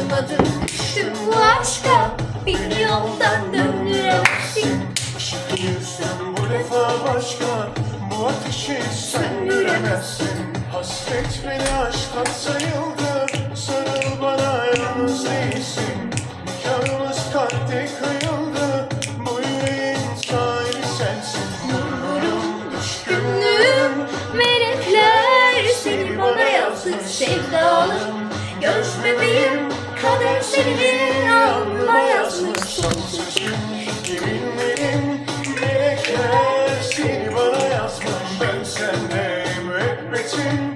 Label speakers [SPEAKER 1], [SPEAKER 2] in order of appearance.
[SPEAKER 1] varmadım Düştüm bu aşka. Bin yoldan döndüremezsin Aşık değilsen bu defa başka. Bu ateşi söndüremezsin Hasret beni aşktan sayıldı. Sarıl bana yalnız değilsin. Nikahımız kalpte kıyıldı Bu yüreğin sahibi sensin. Nurum, düşkünlüğüm
[SPEAKER 2] Melekler. Seni bana yaptı sevdalı. Göz bebeğim senin alnına yazmış
[SPEAKER 1] sonsuz Yeminlerim yüreğe bana yazmış. Ben sendeyim hep betim